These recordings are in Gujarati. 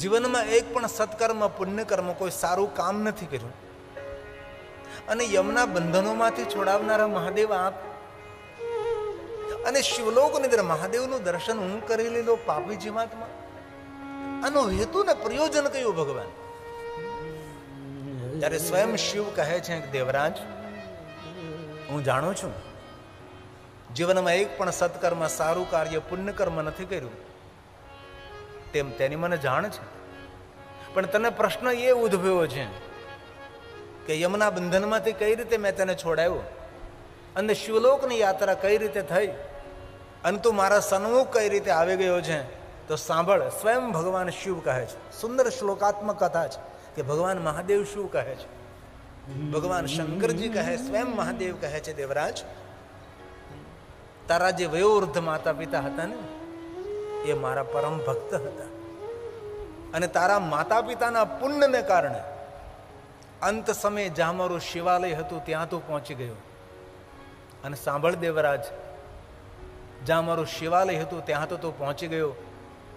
જીવનમાં એક પણ સત્કર્મ, પુણ્યકર્મ કોઈ સારું કામ નથી કર્યું. અને યમના બંધનોમાંથી છોડાવનારા મહાદેવ આપ. અને શિવલોકની અંદર મહાદેવનું દર્શન હું કરી લીધો પાપી જીવાત્મા. આનો હેતુ ને પ્રયોજન કયું ભગવાન? ત્યારે સ્વયં શિવ કહે છે દેવરાજ, હું જાણું છું, જીવનમાં એક પણ સત્કર્મ, સારું કાર્ય, પુણ્યકર્મ નથી કર્યું. તેમ તેની મને જાણ છે. પણ તને પ્રશ્ન એ ઉદ્ભવ્યો છે કે યમના બંધનમાંથી કઈ રીતે મેં તને છોડાવ્યો અને શિવલોકની યાત્રા કઈ રીતે થઈ? અને તું મારા સન્મુખ કઈ રીતે આવી ગયો છે? તો સાંભળ, સ્વયં ભગવાન શિવ કહે છે. સુંદર શ્લોકાત્મક કથા છે કે ભગવાન મહાદેવ શું કહે છે? ભગવાન શંકરજી કહે, સ્વયં મહાદેવ કહે છે, દેવરાજ, તારા જે વયોવૃદ્ધ માતા પિતા હતા ને એ મારા પરમ ભક્ત હતા. અને તારા માતા પિતાના પુણ્યને કારણે અંત સમયે જ્યાં મારું શિવાલય હતું ત્યાં તું પહોંચી ગયો. અને સાંભળ દેવરાજ જ્યાં મારું શિવાલય હતું ત્યાં તો તું પહોંચી ગયો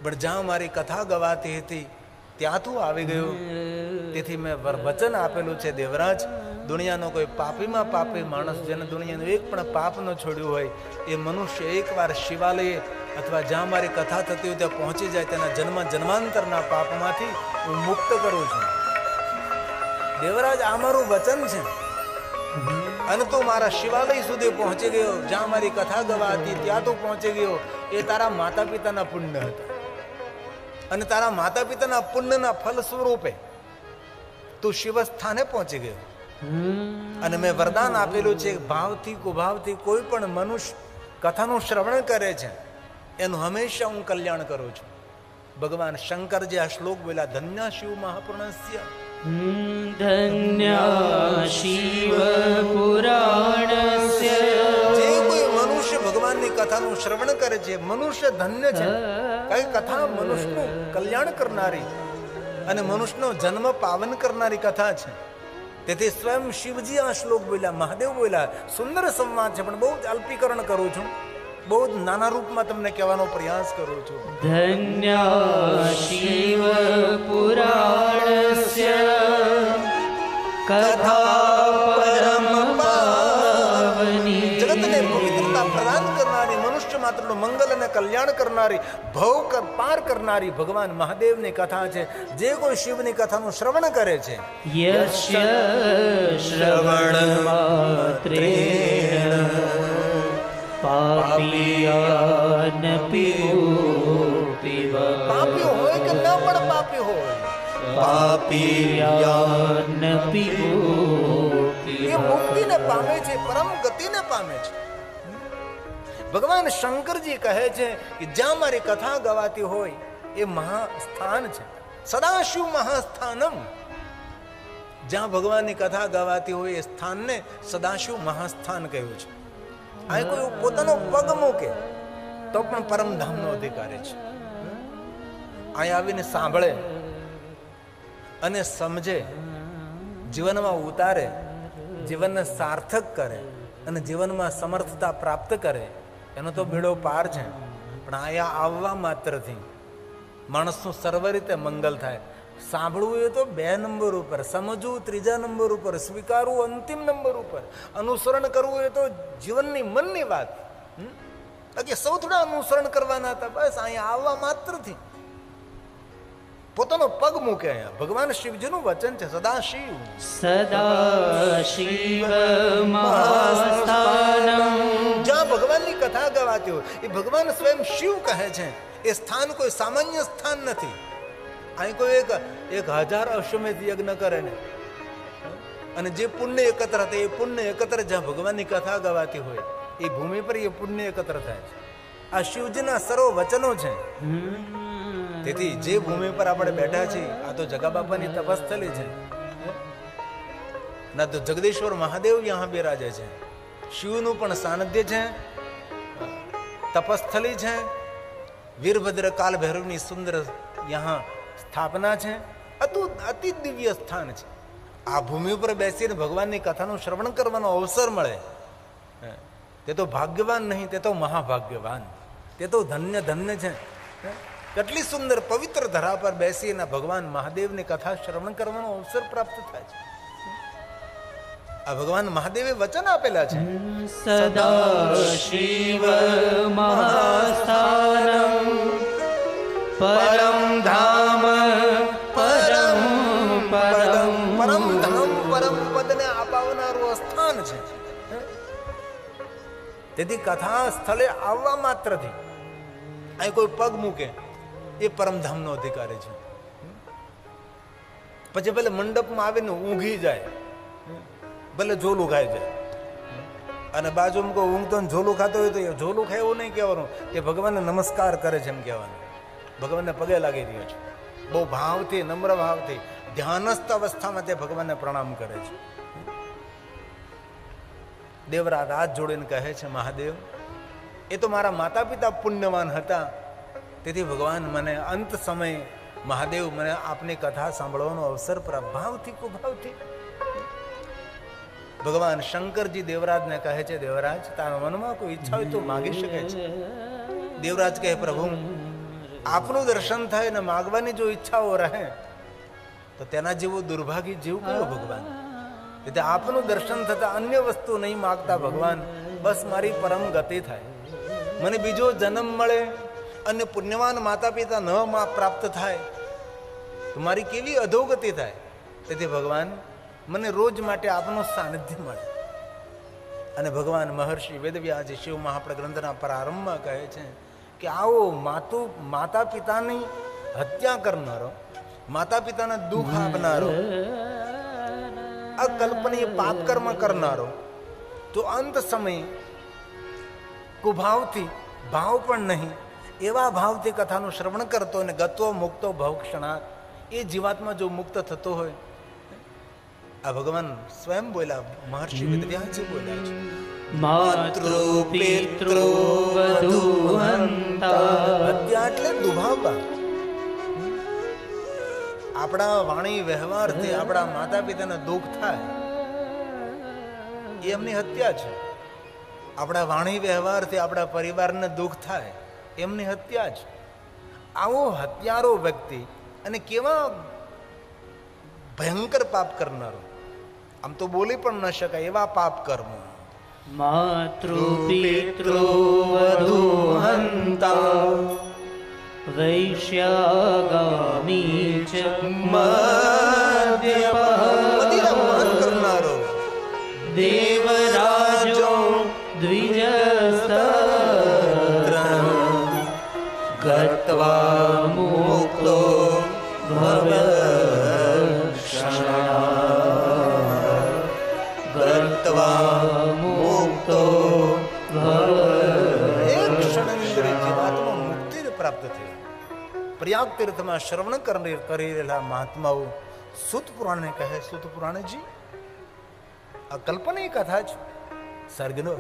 પણ જ્યાં મારી કથા ગવાતી હતી ત્યાં તું આવી ગયો. તેથી મેં વચન આપેલું છે દેવરાજ દુનિયાનો કોઈ પાપીમાં પાપી માણસ જેને દુનિયાનું એક પણ પાપ ન છોડ્યું હોય, એ મનુષ્ય એકવાર શિવાલયે અથવા જ્યાં મારી કથા થતી હોય ત્યાં પહોંચી જાય તેના જન્મ જન્માંતરના પાપમાંથી હું મુક્ત કરું છું. દેવરાજ, આ મારું વચન છે. અને તું મારા શિવાલય સુધી પહોંચી ગયો, જ્યાં મારી કથા ગવા હતી, ત્યાં તું પહોંચી ગયો. એ તારા માતા પિતાના પુણ્ય હતા. અને તારા માતા પિતાના પુણ્યના ફલ સ્વરૂપે તું શિવસ્થાને પહોંચી ગયો. અને મેં વરદાન આપેલું છે ભાવથી કુભાવથી કોઈ પણ મનુષ્ય કથાનું શ્રવણ કરે છે એનું હંમેશા હું કલ્યાણ કરું છું. ભગવાન શંકર જે આ શ્લોક બોલ્યા ધન્ય શિવ મહાપુરણસ્ય. ધન્ય શિવ પુરાણસ્ય. જે કોઈ મનુષ્ય ભગવાનની કથાનું શ્રવણ કરે છે મનુષ્ય ધન્ય છે. કઈ કથા મનુષ્યનું કલ્યાણ કરનારી અને મનુષ્યનો જન્મ પાવન કરનારી કથા છે. તેથી સ્વયં શિવજી આ શ્લોક બોલ્યા, મહાદેવ બોલ્યા, સુંદર સંવાદ છે, પણ બહુ જ અલ્પીકરણ કરું છું. બહુ જ નાના રૂપમાં તમને કહેવાનો પ્રયાસ કરું છું. ધન્ય શિવ પુરાણસ્ય કથા માત્રનું મંગલ અને કલ્યાણ કરનારી ભવ પાર કરનારી ભગવાન મહાદેવની કથા છે. જે કોઈ શિવની કથાનું શ્રવણ કરે છે. શ્રવણ માત્રેણ પાપિયાન પીવ પાપી હોય કે ન પણ પાપી હોય? પાપિયાન પીવો એ મુક્તિને પામે છે પરમ ગતિને પામે છે. ભગવાન શંકરજી કહે છે કે જ્યાં મારી કથા ગવાતી હોય એ મહાસ્થાન છે. સદાશિવ મહાસ્થાનમ. જ્યાં ભગવાનની કથા ગવાતી હોય એ સ્થાનને સદાશિવ મહાસ્થાન કહ્યું છે. આ કોઈ પોતાનો પગ મૂકે તો પણ પરમધામનો અધિકારી છે. અહીં આવીને સાંભળે અને સમજે, જીવનમાં ઉતારે, જીવનને સાર્થક કરે અને જીવનમાં સમર્થતા પ્રાપ્ત કરે એનો તો બેડો પાર છે. પણ અહીંયા આવવા માત્રથી માણસનું સર્વ રીતે મંગલ થાય. સાંભળવું એ તો બે નંબર ઉપર સમજવું ત્રીજા નંબર ઉપર સ્વીકારવું અંતિમ નંબર ઉપર. અનુસરણ કરવું એ તો જીવનની મનની વાત. બાકી સૌ થોડા અનુસરણ કરવાના હતા બસ અહીંયા આવવા માત્રથી. પોતાનો પગ મૂકે અહીંયા ભગવાન શિવજીનું વચન છે સદા શિવ સદા શિવ ભગવાનની કથા ગવાતી હોય. એ ભગવાન સ્વયં શિવ કહે છે. એ સ્થાન કોઈ સામાન્ય સ્થાન નથી. અહીં કોઈ એક એક હજાર અશ્વમેધ યજ્ઞ કરે ને. અને જે પુણ્ય એકત્ર થાય, એ પુણ્ય એકત્ર જ્યાં ભગવાનની કથા ગવાતી હોય, એ ભૂમિ પર એ પુણ્ય એકત્ર થાય છે. આ શિવજીના સર્વ વચનો છે. તેથી જે ભૂમિ પર આપણે બેઠા છીએ, આ તો જગા બાપાની તપસ્થલી છે. ના તો જગદીશ્વર મહાદેવ યહાં બિરાજે છે. શિવનું પણ સાનિધ્ય છે. તપસ્થલી છે. વીરભદ્ર કાલ ભૈરવની સુંદર યહાં સ્થાપના છે. અતુ, અતિ દિવ્ય સ્થાન છે. આ ભૂમિ ઉપર બેસીને ભગવાનની કથાનું શ્રવણ કરવાનો અવસર મળે. તે તો ભાગ્યવાન નહીં, તે તો મહાભાગ્યવાન. તે તો ધન્ય ધન્ય છે. કેટલી સુંદર પવિત્ર ધરા પર બેસીને ભગવાન મહાદેવની કથા શ્રવણ કરવાનો અવસર પ્રાપ્ત થાય છે. આ ભગવાન મહાદેવે વચન આપેલા છે. સદા શિવ મહાસ્થાનમ. પરમ ધામ પરમ પરમ. પરમ ધામ પરમ પદને અપાવનારું સ્થાન છે. તેથી કથા સ્થળે આવવા માત્રથી અહીં કોઈ પગ મૂકે એ પરમધામનો અધિકારી છે. પછી ભલે મંડપમાં આવીને ઊંઘી જાય. ભલે ઝોલું ખાય છે. અને બાજુમાં કોઈ ઊંઘતો તો ઝોલું ખાતો હોય તો એ ઝોલું ખાય એવું નહીં કહેવાનું. કે ભગવાનને નમસ્કાર કરે છે એમ કહેવાનું. ભગવાનને પગે લાગી રહ્યો છે. બહુ ભાવથી, નમ્ર ભાવથી, ધ્યાનસ્થ અવસ્થામાં તે ભગવાનને પ્રણામ કરે છે. દેવરા રાત જોડીને કહે છે, મહાદેવ, એ તો મારા માતા પિતા પુણ્યવાન હતા. તેથી ભગવાન મને અંત સમયે, મહાદેવ મને આપની કથા સાંભળવાનો અવસર પ્રાપ્ત, ભાવથી, કુભાવથી ભગવાન શંકરજી દેવરાજને કહે છે, દેવરાજ, તારા મનમાં કોઈ ઈચ્છા હોય તો માગી શકે છે. દેવરાજ કહે, પ્રભુ, આપનું દર્શન થાય ને માગવાની જો ઈચ્છાઓ રહે, તો તેના જેવું દુર્ભાગ્ય જીવ કયો ભગવાન? એટલે આપનું દર્શન થતા અન્ય વસ્તુ નહીં માગતા ભગવાન, બસ મારી પરમ ગતિ થાય. મને બીજો જન્મ મળે અને પુણ્યવાન માતા પિતા ન પ્રાપ્ત થાય, તો મારી કેવી અધોગતિ થાય? તેથી ભગવાન મને રોજ માટે આપનું સાનિધ્ય મળે. અને ભગવાન મહર્ષિ વેદવ્યાજી શિવ મહાપ્રગ્રંથના પ્રારંભમાં કહે છે કે આવો માતુ માતા પિતાની હત્યા કરનારો માતા પિતાને દુઃખ આપનારો, અકલ્પનીય પાપ કર્મ કરનારો, તો અંત સમયે કુભાવથી ભાવ પણ નહીં, એવા ભાવથી કથાનું શ્રવણ કરતો અને ગતો મુક્તો ભવક્ષણા એ જીવાત્મા જો મુક્ત થતો હોય આ ભગવાન સ્વયં બોલ્યા મહર્ષિ વેદવ્યાસજી બોલ્યા છે. માતૃ પિતૃ હત્યા એટલે દુભાવવા. આપણા વાણી વ્યવહારથી આપણા માતા પિતાને દુઃખ થાય. એ એમની હત્યા છે. આપણા વાણી વ્યવહારથી આપણા પરિવારને દુઃખ થાય. એમની હત્યા છે. આવો હત્યારો વ્યક્તિ અને કેવા ભયંકર પાપ કરનારો. આમ તો બોલી પણ ન શકાય એવા પાપ કર્મો. માતૃ પિતૃ વધુહંતા વૈશ્યાગામી ચ મદિરાપાન તીર્થમાં શ્રવણ કરી રહેલા મહાત્માઓ સુત પુરાણને કહે સુત પુરાણજી આ કથા છે સર્ગનો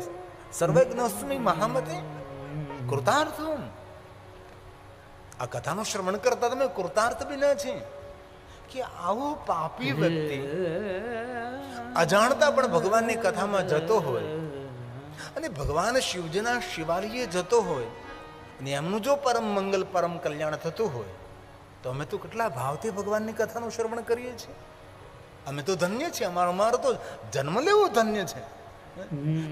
સર્વજ્ઞોસ્મી મહામતે કૃતાર્થમ આ કથાનું શ્રવણ કરતા તમે કૃતાર્થ બી ના છે કે આવો પાપી વ્યક્તિ અજાણતા પણ ભગવાનની કથામાં જતો હોય અને ભગવાન શિવજીના શિવાલયે જતો હોય અને એમનું જો પરમ મંગલ પરમ કલ્યાણ થતું હોય તો અમે તો કેટલા ભાવથી ભગવાનની કથાનું શ્રવણ કરીએ છીએ? અમે તો ધન્ય છીએ, અમારો અમારો તો જન્મ લેવો ધન્ય છે.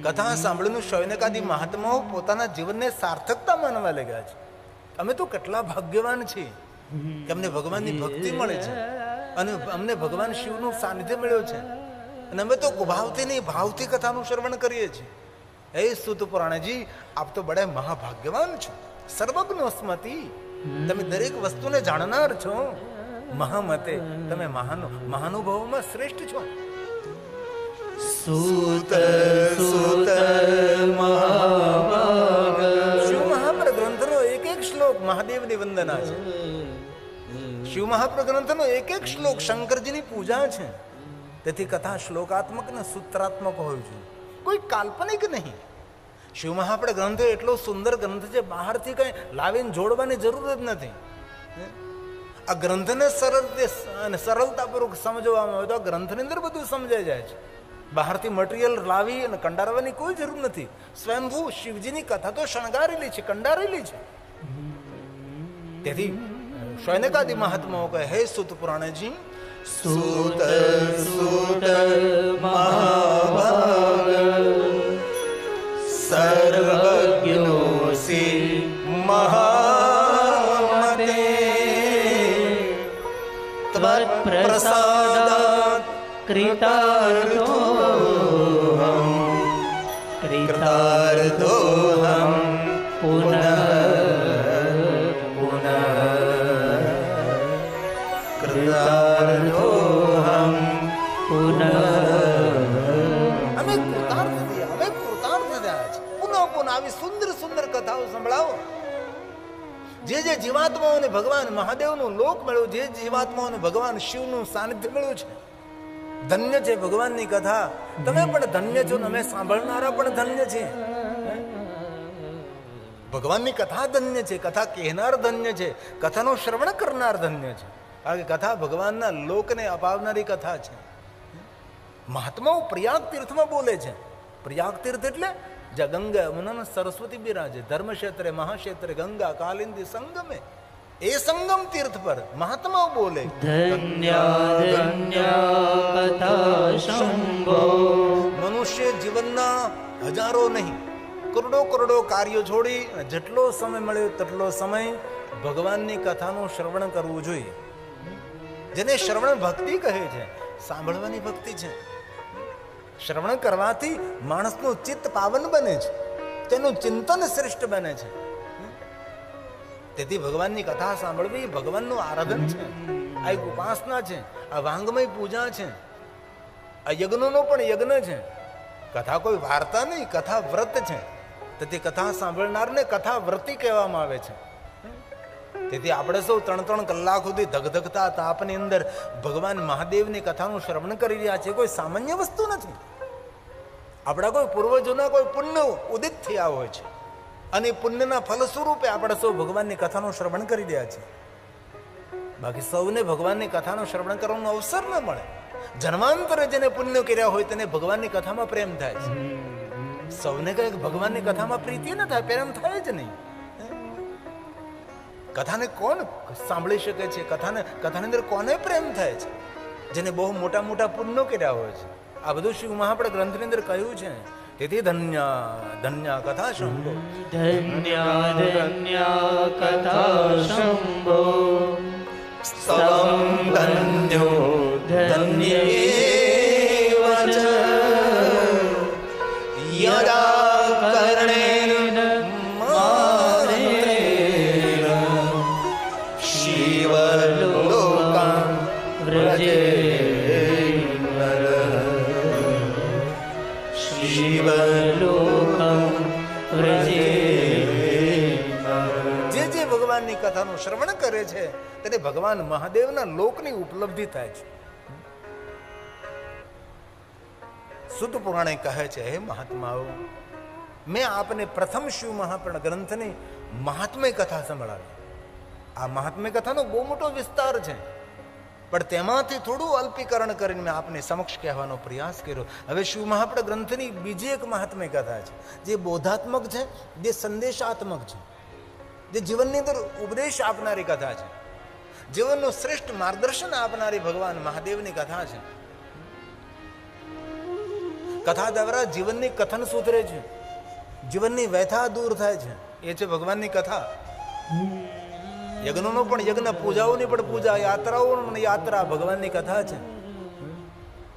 કથા સાંભળીને શૌનકાદી મહાત્માઓ પોતાના જીવનને સાર્થકતા માનવા લાગ્યા છે. અમે તો કેટલા ભાગ્યવાન છીએ કે અમને ભગવાનની ભક્તિ મળે છે અને અમને ભગવાન શિવનું સાનિધ્ય મળ્યો છે. અને અમે તો ભાવથી નહીં, ભાવથી કથાનું શ્રવણ કરીએ છીએ. એ સુત પુરાણજી, આપ તો બડા મહાભાગ્યવાન છો. સર્વજ્ઞ સ્મતિ તમે દરેક વસ્તુને જાણનાર છો? મહામતે તમે મહાનુ મહાનુભાવોમાં શ્રેષ્ઠ છો. સુત સુત શિવ મહાપ્ર ગ્રંથનો એક એક શ્લોક મહાદેવની વંદના છે. શિવ મહાપ્ર ગ્રંથનો એક એક શ્લોક શંકરજીની પૂજા છે. તેથી કથા શ્લોકાત્મક ને સૂત્રાત્મક હોય છે. કોઈ કાલ્પનિક નહીં. શિવ મહાપ્ર ગ્રંથ એટલો સુંદર ગ્રંથ છે, બહારથી કંઈ લાવીને જોડવાની જરૂર જ નથી. આ ગ્રંથને સરળ અને સરળતાપૂર્વક સમજવામાં આવે તો આ ગ્રંથની અંદર બધું સમજાઈ જાય છે. બહારથી મટીરિયલ લાવી અને કંડારવાની કોઈ જરૂર નથી. સ્વયંભૂ શિવજીની કથા તો શણગારેલી છે, કંડારેલી છે. તેથી શૌનકાદિ મહાત્માઓ કહે, હે સુત પુરાણજી, સુત સુત મહાભાગ ત્વત્પ્રસાદાત કૃતાર્થોહમ કૃતાર્થોહમ પુનઃ પુનઃ કૃતાર્થોહમ પુનઃ અમે કૃતાર્થ થયા અમે કૃતાર્થ થયા પુનઃ પુનઃ આવી સુંદર સુંદર કથાઓ સંભળાવો જે જે જીવાત્માઓને ભગવાન મહાદેવનું લોક મળ્યું, જે જીવાત્માઓને ભગવાન શિવનું સાનિધ્ય મળ્યું છે. ધન્ય છે ભગવાનની કથા. તમે પણ ધન્ય છો તમે સાંભળનારા પણ ધન્ય છે. ભગવાનની કથા ધન્ય છે, કથા કહેનાર ધન્ય છે, કથાનું શ્રવણ કરનાર ધન્ય છે. કે કથા ભગવાનના લોકને અપાવનારી કથા છે. મહાત્માઓ પ્રયાગ તીર્થમાં બોલે છે. પ્રયાગ તીર્થ એટલે જ્યાં ગંગા યમુના સરસ્વતી બિરાજે ધર્મ ક્ષેત્રે મહાક્ષેત્રે ગંગા કાલિંદી સંગમે એ સંગમ તીર્થ પર મહાત્માઓ બોલે ધન્ય ધન્ય કથા શંભો મનુષ્ય જીવનના હજારો નહીં કરોડો કરોડો કાર્યો છોડી જેટલો સમય મળ્યો તેટલો સમય ભગવાનની કથાનું શ્રવણ કરવું જોઈએ। જેને શ્રવણ ભક્તિ કહે છે સાંભળવાની ભક્તિ છે। શ્રવણ કરવાથી માણસનું ચિત્ત પાવન બને છે. તેનું ચિંતન શ્રેષ્ઠ બને છે. તેથી ભગવાનની કથા સાંભળવી ભગવાનનું આરાધન છે. આ એક ઉપાસના છે. આ વાંગમય પૂજા છે. આ યજ્ઞનો પણ યજ્ઞ છે. કથા કોઈ વાર્તા નહીં, કથા વ્રત છે. તેથી કથા સાંભળનારને કથા વ્રતિ કહેવામાં આવે છે. તેથી આપણે સૌ ત્રણ ત્રણ કલાક સુધી ધગધગતા તાપની અંદર ભગવાન મહાદેવની કથાનું શ્રવણ કરી રહ્યા છે કોઈ સામાન્ય વસ્તુ નથી. આપણા કોઈ પૂર્વજોના કોઈ પુણ્ય ઉદિત થયા હોય છે. અને પુણ્યના ફલ સ્વરૂપે આપણે સૌ ભગવાનની કથાનું શ્રવણ કરી રહ્યા છે બાકી સૌને ભગવાનની કથાનું શ્રવણ કરવાનો અવસર ન મળે. જન્માંતરે જેને પુણ્ય કર્યા હોય તેને ભગવાનની કથામાં પ્રેમ થાય છે. સૌને કંઈક ભગવાનની કથામાં પ્રીતિ ન થાય, પ્રેમ થાય જ નહીં. કથાને કોણ સાંભળી શકે છે? કથાને કથાની અંદર કોને પ્રેમ થાય છે? જેને બહુ મોટા મોટા પુણ્યો કર્યા હોય છે. આ બધું શિવ મહાપડ ગ્રંથની અંદર કહ્યું છે. તેથી ધન્ય ધન્ય કથા શંભો. ધન્ય ધન્ય કથા શંભો. સ્તવં ધન્યો ધન્ય વચ. યદા શ્રવણ કરે છે તેને ભગવાન મહાદેવના લોકની ઉપલબ્ધિ થાય છે. સુદ પુરાણે કહે છે, હે મહાત્માઓ, મેં આપને પ્રથમ શિવ મહાપર્ણ ગ્રંથની મહાત્મય કથા સંભળાવી. આ મહાત્મય કથાનો બહુ મોટો વિસ્તાર છે, પણ તેમાંથી થોડું અલ્પીકરણ કરીને મેં આપને સમક્ષ કહેવાનો પ્રયાસ કર્યો. હવે શિવ મહાપણ ગ્રંથની બીજી એક મહાત્મય કથા છે, જે બોધાત્મક છે, જે સંદેશાત્મક છે. જે જીવનની અંદર ઉપદેશ આપનારી કથા છે. જીવનનું શ્રેષ્ઠ માર્ગદર્શન આપનારી ભગવાન મહાદેવની કથા છે. કથા દ્વારા જીવનની કથન સુધરે છે. જીવનની વ્યથા દૂર થાય છે. એ છે ભગવાનની કથા. યજ્ઞનો પણ યજ્ઞ, પૂજાઓની પણ પૂજા, યાત્રાઓની પણ યાત્રા ભગવાનની કથા છે.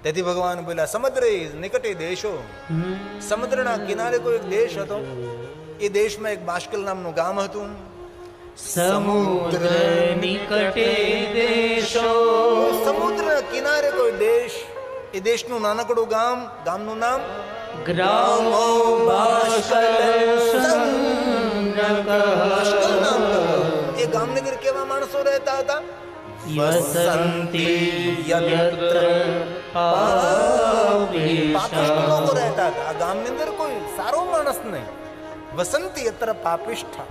તેથી ભગવાન બોલ્યા, સમુદ્ર નિકટે દેશો. સમુદ્રના કિનારે કોઈ એક દેશ હતો. એ દેશમાં એક બાષ્કલ નામનું ગામ હતું સમુદ્ર નિકટે દેશો સમુદ્ર કિનારે કોઈ દેશ એ દેશનું નાનકડું ગામ ગામનું નામ ગ્રામો બાષ્કલ નામ. એ ગામની અંદર કેવા માણસો રહેતા હતા વસંતી યત્ર પાપિષ્ટ લોકો રહેતા હતા આ ગામની અંદર કોઈ સારો માણસ નહીં વસંતી અત્ર પાપિષ્ઠા